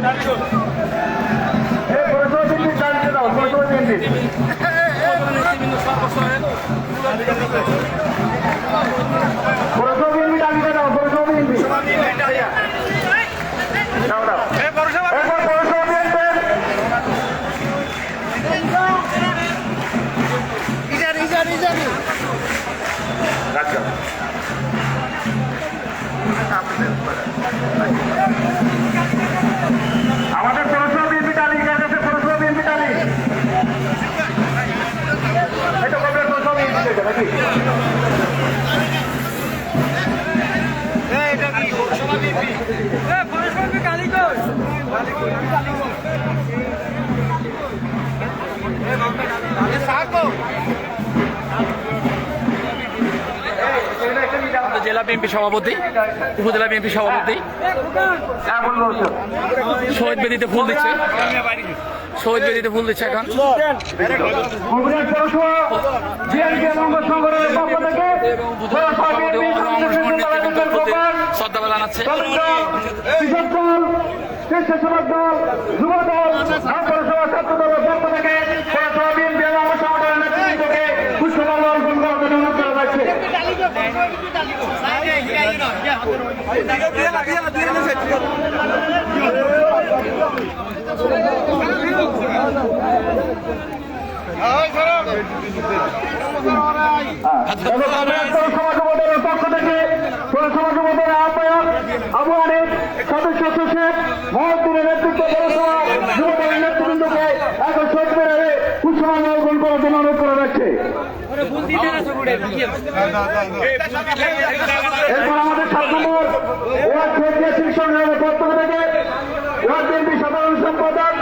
Dale, পৌরসভা BNP? থেকে নাকি জেলা বিএনপি সভাপতি উপজেলা বিএনপি সভাপতি। শহীদ বেদিতে ফুল দিচ্ছে। শহীদ বেদিতে ফুল দিচ্ছে এখন। শ্রদ্ধা জানাচ্ছে। দল দল দল যুব দল ছাত্র পক্ষ থেকে পক্ষ থেকে পৌরসভা আহ্বায়ক আবু আনিফ সদস্য সচিব মহদ্দিনের যাচ্ছে এরপর আমাদের সাত নম্বর ওয়ার্ড ফেডারেশন সংগ্রামের পক্ষ থেকে? ওয়ার্ড বিএনপি সাধারণ সম্পাদক